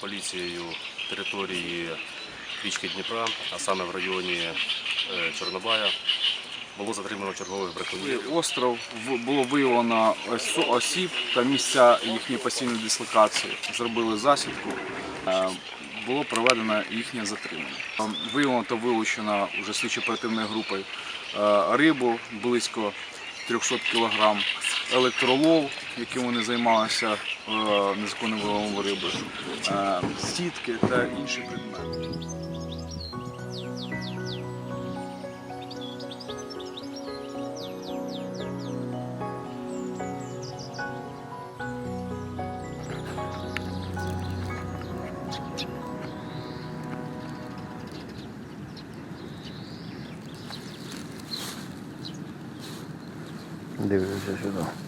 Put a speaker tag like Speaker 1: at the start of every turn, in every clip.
Speaker 1: поліцією території річки Дніпра, а саме в районі е, Чорнобая, було затримано чергових браконьєрів.
Speaker 2: Остров було виявлено осіб та місця їхньої постійної дислокації. Зробили засідку. Е, Було проведено їхнє затримання. Виявлено та вилучено вже слідчо-оперативною групою е, рибу близько 300 кг, електролов, яким вони займалися е, незаконним виловом риби, е, сітки та інші предмети.
Speaker 3: Дивлюся сюди. Три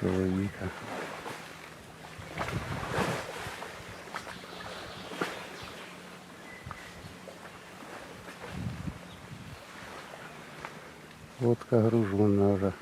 Speaker 3: чоловіка. Водка гружена вже.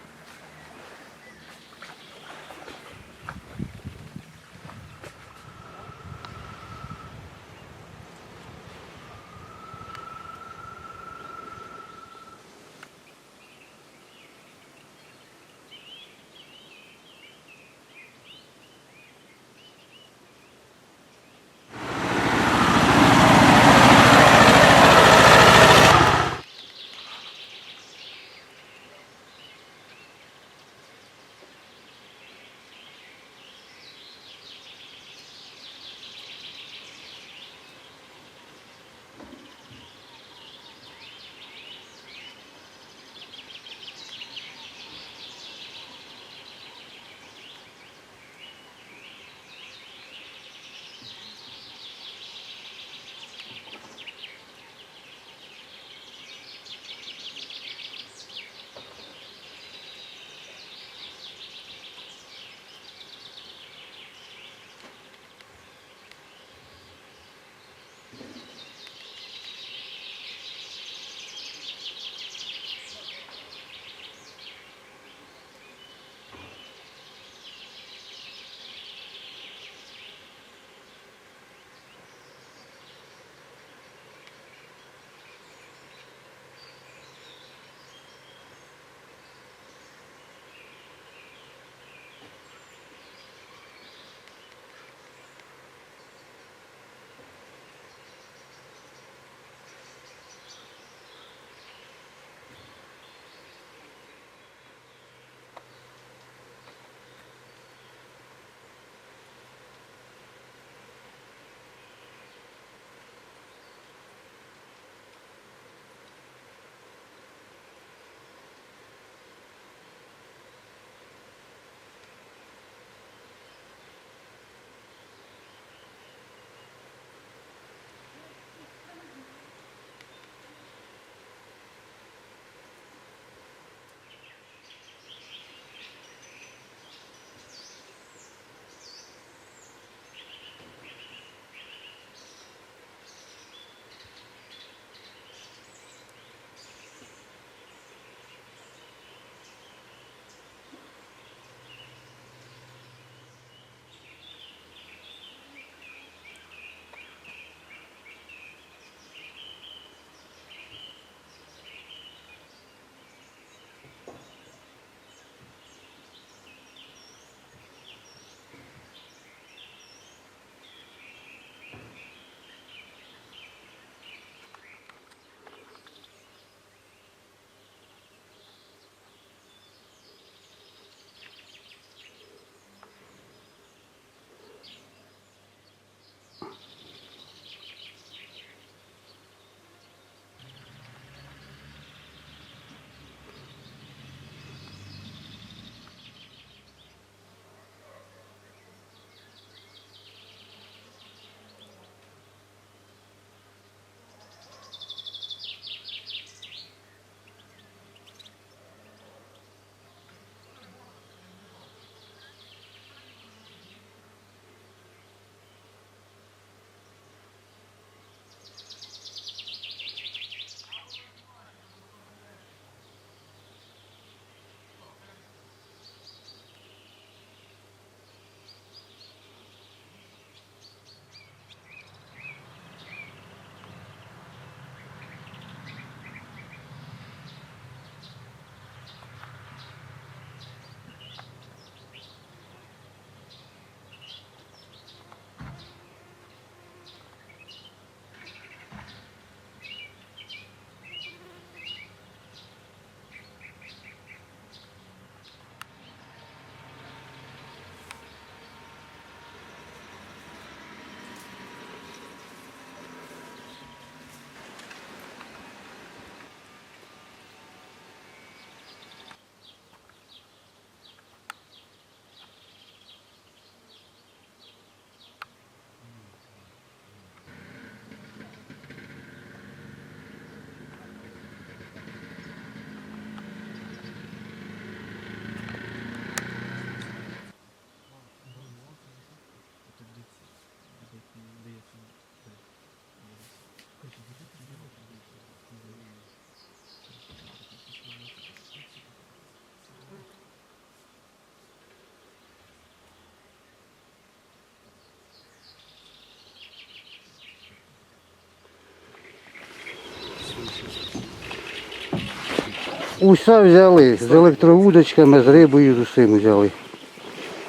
Speaker 3: Уся взяли з електровудочками, з рибою з усім взяли.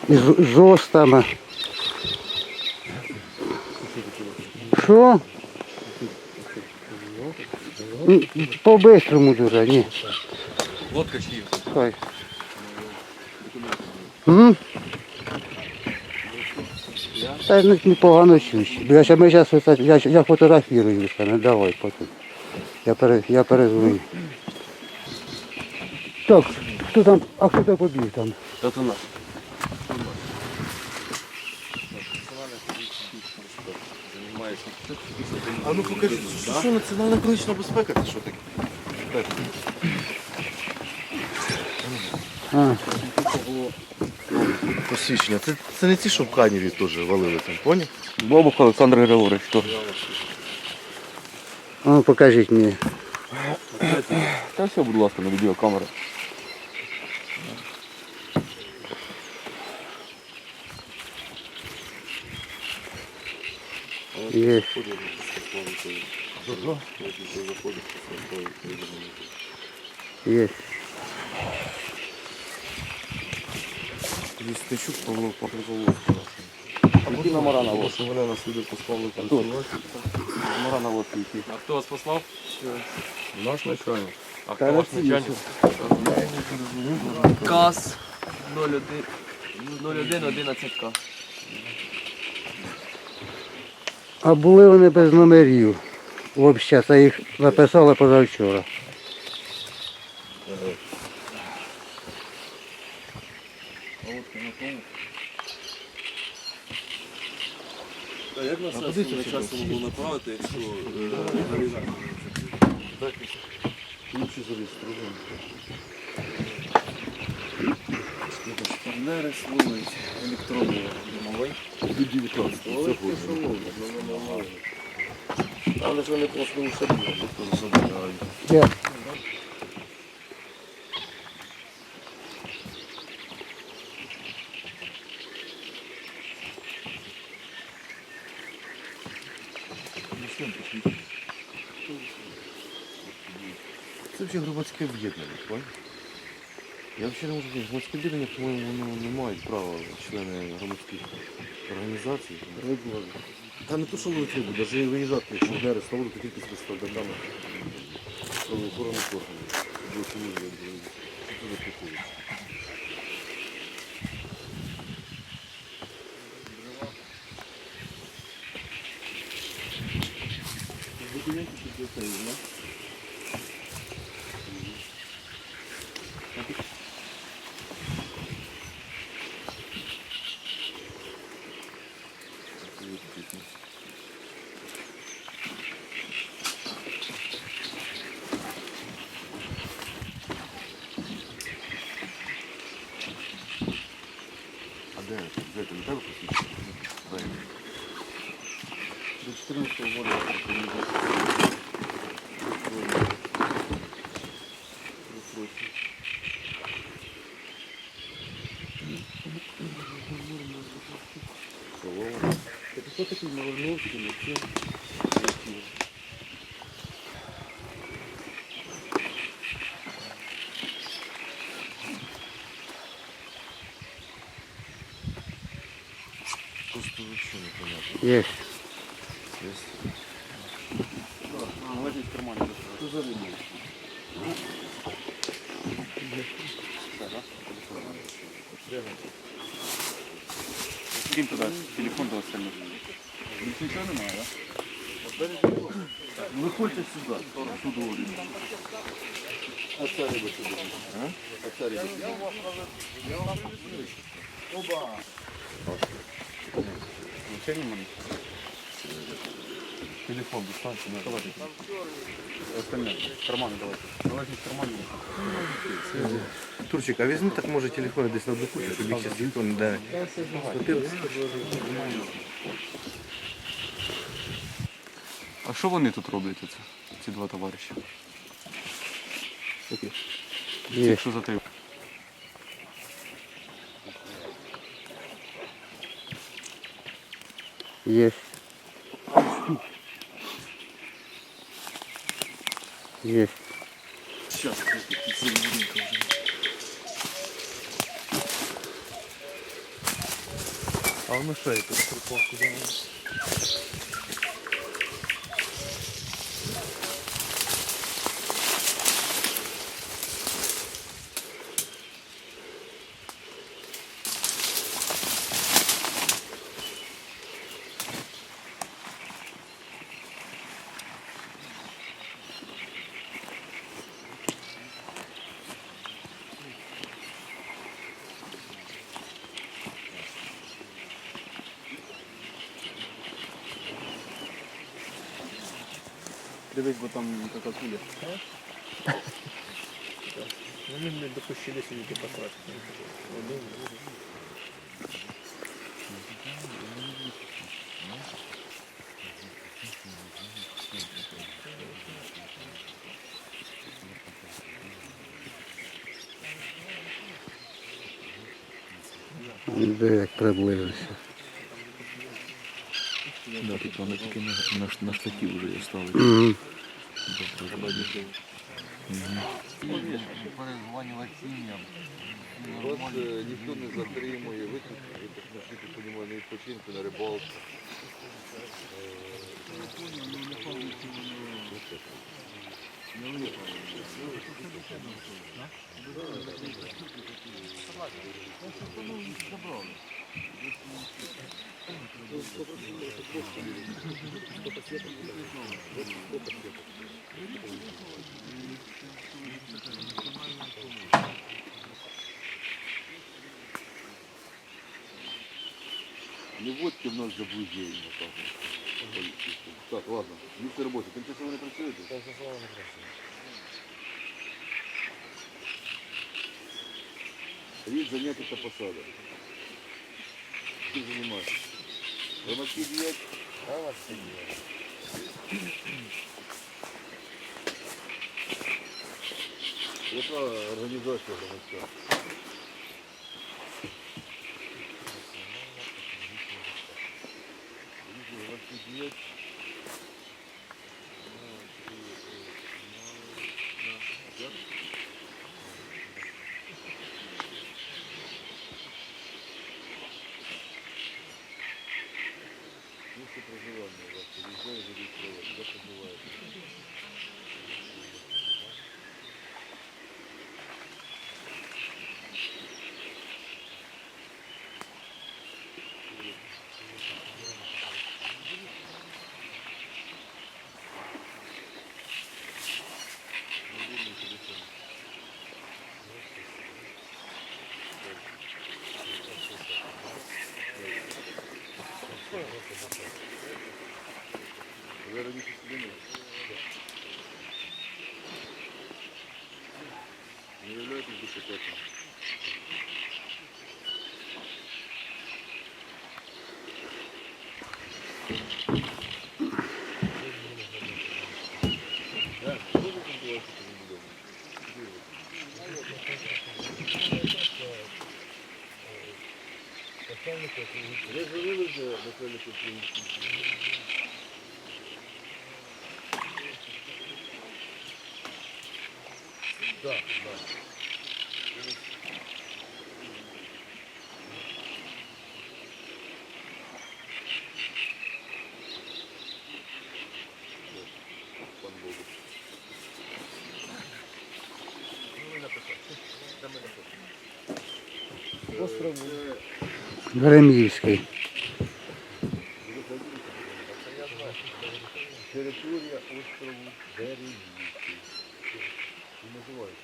Speaker 3: І з жостами. Що? По-бистрому дуже, ні.
Speaker 4: Лодка чиї?
Speaker 3: Хай. М? Та ну, непогано чусь. Я, ще- ми зараз, я, я фотографірую не давай потім. Я, пере, я перезвоню. Так, хто там, а хто там побіг там?
Speaker 4: Це наш.
Speaker 5: А ну покажи, що, що національна екологічна безпека, це що таке?
Speaker 3: А,
Speaker 5: Посвідчення. Це, це не ті, що в Каніві теж валили там, поняв?
Speaker 4: Бобух Олександр Григорович,
Speaker 3: а ну покажіть мені.
Speaker 4: Та все, будь ласка, на відеокамеру.
Speaker 3: Є. Є.
Speaker 5: Лістичук Павло Павло.
Speaker 4: Які номера на лодці?
Speaker 5: Вони нас сюди послали там.
Speaker 4: Номера на лодці які?
Speaker 6: А хто вас послав?
Speaker 4: Наш начальник.
Speaker 6: А хто ваш начальник?
Speaker 7: КАС 01 0111К.
Speaker 3: А були вони без номерів. Взагалі, це їх написали позавчора.
Speaker 6: А як на сесію на часу було направити, якщо
Speaker 5: Лучше зареєстрований.
Speaker 7: Не реєструють електронний домовий.
Speaker 5: До 19 цього Але ж вони просто у тобто забирають. Це взагалі громадське об'єднання, понял? Я взагалі не можу сказати, громадське об'єднання, по-моєму, воно не мають права члени громадських організацій. Та не то, що ловити рибу, навіть виїжджати, якщо не арестовували, то тільки з представниками правоохоронних органів. Бо це не є, це не приходить. А де? Де ти? Не тебе посвідчення? Дай.
Speaker 8: До 14 года
Speaker 5: Це хто такий Малиновський, Максим? Просто вообще непонятно.
Speaker 3: Є.
Speaker 5: сюди.
Speaker 8: Нічого немає.
Speaker 5: Телефон достаньте. Давайте.
Speaker 8: Остальне. В кармани давайте. Належить в кармані.
Speaker 5: Турчик, а візьми так може телефон десь на одну кучу, щоб їх зараз ніхто не дає. Схватилися?
Speaker 8: А що вони тут роблять, оце, ці два товариші?
Speaker 3: Є.
Speaker 8: Що за те?
Speaker 3: Є. Є.
Speaker 7: Сейчас, серединка уже.
Speaker 5: А воно що, я тут припав куди?
Speaker 7: Дивись, бо там така куля.
Speaker 9: Ну, ми не допустили сидіти посрати. Один.
Speaker 3: Де як приблизився.
Speaker 5: Да, тут воно тільки на, на, на штаті вже я ставлю.
Speaker 3: Угу.
Speaker 10: От е, ніхто не затримує, ви так на відпочинку, на рибалку. Не водьте в нас заблуждення. Так, так ладно, місце роботи. Тимчасово не працюєте? Тимчасово не працюєте. Рід заняття та посада. Чим займаєтесь? Громадський діяч? Громадський діяч. Яка організація громадська? Діяч. Місце проживання у вас виїжджає зареєстровано, де проживаєте? Мобільний телефон. Ви раніше сюди не? Не являєтесь депутатом? Да, що ви там були, що ви не дома? Ви говорили вже начальнику поліції? Да, да. Пан
Speaker 3: Гремівський.
Speaker 10: Територія острову.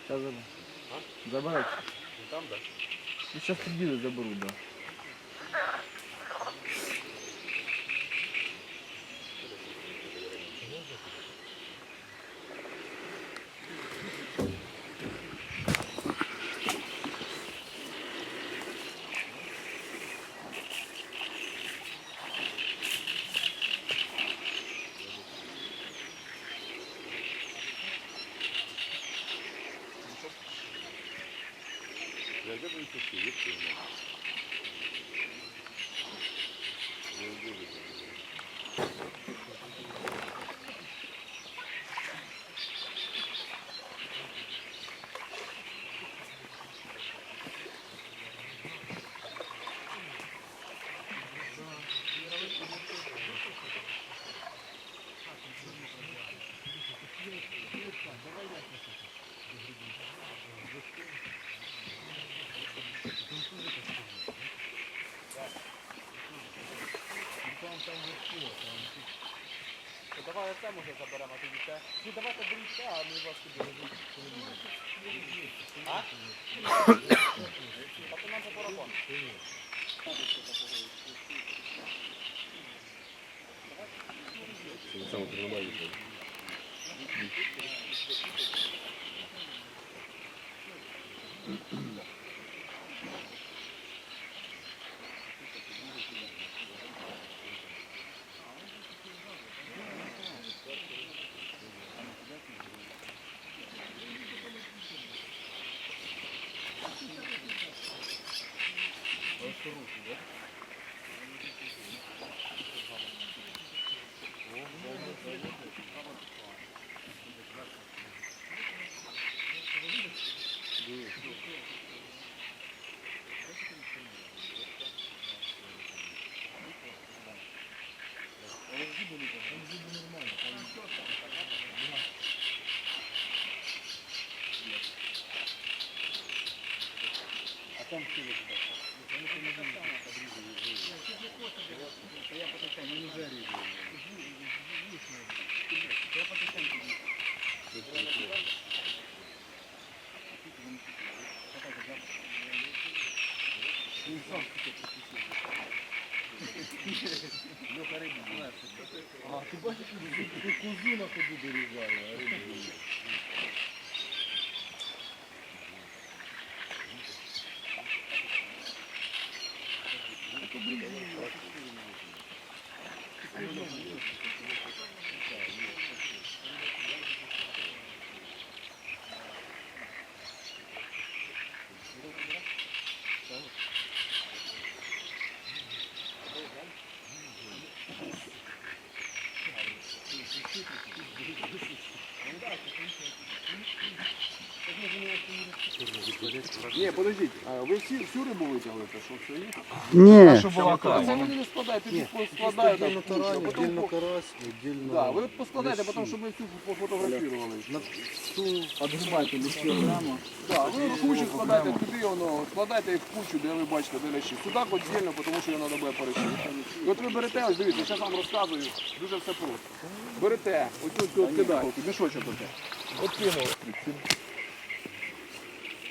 Speaker 7: Сейчас заберу. Забирайте. Там, да? Ну, сейчас приедут, заберут, Давай оце може заберемо тоді це. Ну давайте беріть це, а ми вас туди А? А то нам за порогом.
Speaker 8: Саме тримає. Mm-hmm. Чорнобай.
Speaker 9: Ні, подождіть, а ви всі, всю рибу витягли, що все є?
Speaker 3: Ні,
Speaker 9: Це ви не складаєте, тут складаєте.
Speaker 5: Отдельно тарань, отдельно карась, отдельно...
Speaker 9: Да, ви от поскладайте, потім, щоб ми всю пофотографували.
Speaker 5: На ту...
Speaker 9: Отгрібайте лісі окремо. Да, ви кучу складайте туди, воно, складайте їх в кучу, де ви бачите, де лящі. Судак віддільно, тому що його треба буде перечити. І от ви берете, ось дивіться, зараз вам розказую, дуже все просто. Берете, оцю цю кидаєте, мішочок оце. От кинули.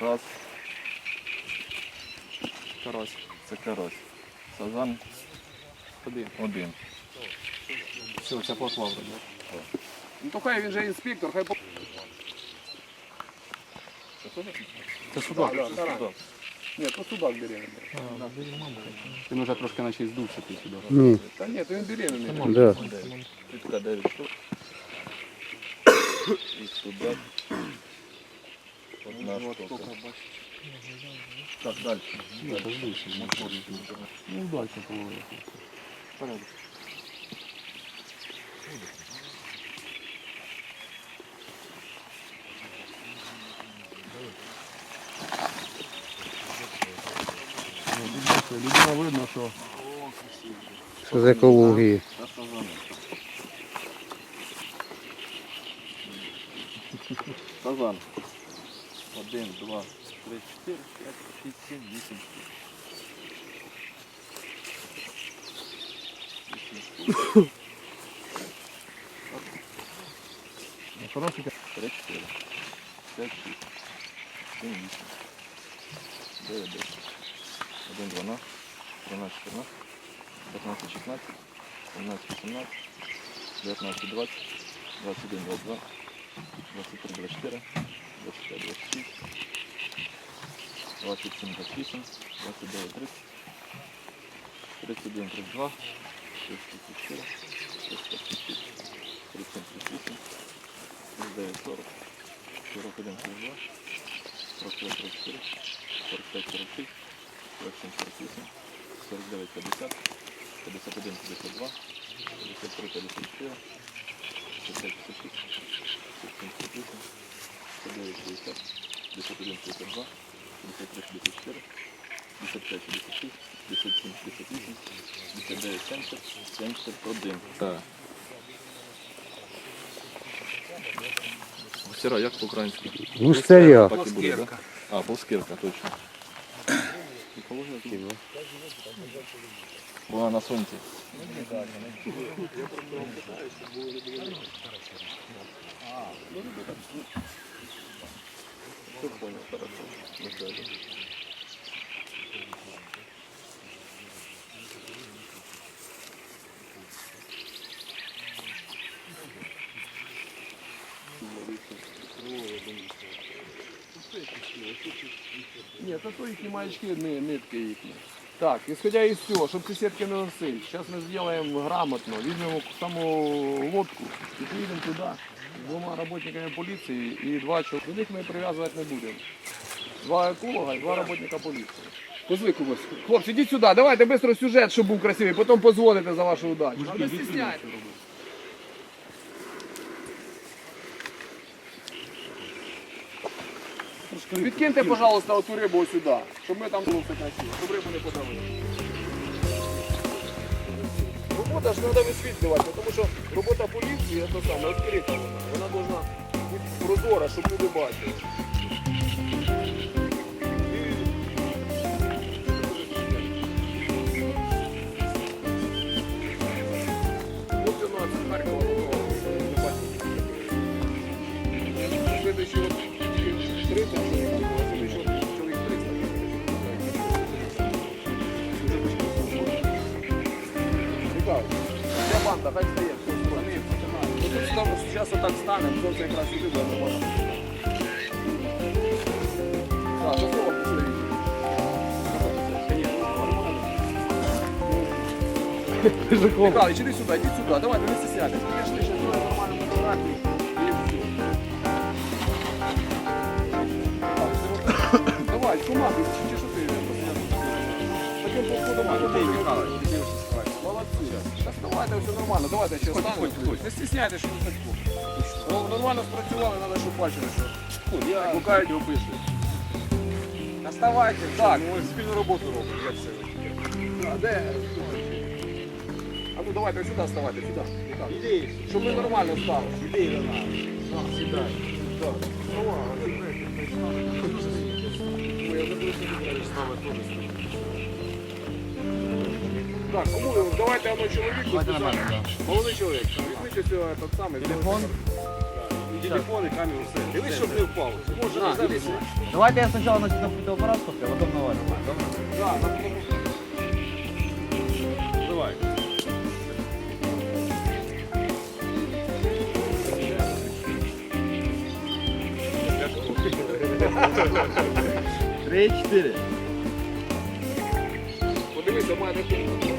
Speaker 6: Раз. Карась. Це карась. Сазан. Один. Один. Все, це поплав.
Speaker 9: Ну то хай він же інспектор, хай по...
Speaker 6: Це судак.
Speaker 9: Ні, то судак беременний.
Speaker 6: Він вже трошки наче здувся ти сюди.
Speaker 3: ні,
Speaker 9: Та ні, то він беременний.
Speaker 3: да.
Speaker 6: Тут 9 штук. І судак. Одна штука. Так, далі. Далі. Ну, далі половина. Порядок.
Speaker 7: Людина видно, що
Speaker 3: Що з екології.
Speaker 6: Сазан. Один, два, три, чотири, п'ять, шість, сім, вісім.
Speaker 7: хороший
Speaker 6: Три, чотири, п'ять, шість, сім, вісім, дев'ять, десять, один, дванадцять, тринадцять, чотирнадцять, п'ятнадцять, шістнадцять, сімнадцять, вісімнадцять, дев'ятнадцять, двадцять, двадцять один, двадцять два, двадцять три, двадцять чотири, двадцять п'ять, двадцять шість, двадцять сім, двадцять вісім, двадцять дев'ять, тридцять, тридцять один, тридцять два, тридцять чотири, тридцять п'ять, тридцять шість, тридцять сім, тридцять вісім, 39, 40, 41, 42, 45, 44, 45, 46, 47, 48, 49, 50, 51, 52, 53, 54, 55, 56, 57, 58, 59, 60, 51, 52, 53, 54, 55, 56, 57, 58, 59, 70, 71. Так. Гусіра, як по-українськи?
Speaker 3: Густаря.
Speaker 6: Так і буде, да? А, полскирка, точно. І положила тут. На сонці. Все понял, хорошо. Ну, правильно.
Speaker 9: Ні, то маячки, ни- нитки їхні. Так, исходя из всего, щоб ці сітки не носити, зараз ми зробимо грамотно, візьмемо саму лодку і поїдемо туди з двома працівниками поліції і два чоловіка. До них ми прив'язувати не будемо. Два еколога і два працівника поліції. Позви когось. Хлопці, ідіть сюди, давайте швидко сюжет, щоб був красивий, потім позвоните за вашу удачу. А не стісняйте. Підкиньте, пожалуйста, оту рибу сюди, щоб ми там було все красиво, щоб рибу не подавили. Робота ж треба висвітлювати, тому що робота поліції це саме відкрита вона. Вона повинна бути прозора, щоб люди бачили. Ось у нас Харкова Следующий Банда, хай стає, зараз отак стане, сонце якраз і буде нормально. Так, до слова пішли. Михайлович, іди сюди, іди сюди, давай, не стесняйтесь. Пішли, нормальну фотографію. І все. Давай, команду, чи що ти Таким подходом можна бути. Молодці. Давайте, все нормально, давайте ще станемо. Не стесняйтесь, що так. Ну, Нормально спрацювали, треба, щоб бачили, що. Я гукають його пишуть. Оставайте, так. Ми спільну роботу робимо, як це. А де? А ну давайте сюди ставайте, сюди. Іди. Щоб ми нормально стали. Іди до нас. Так, сідай. Так. Ну, а, Ой, я забув собі з нами теж. Так, кому ви? давайте одного чоловіку. Молодий чоловік. Візьміть цього, этот самий. Телефон? Телефон і камеру все. Дивись, щоб не впав. Може, не зараз.
Speaker 7: Давайте я спочатку на, на фотоапарат а потім на вас.
Speaker 9: Да, на- Давай.
Speaker 7: Три, чотири.
Speaker 9: Подивися, має таке нормально.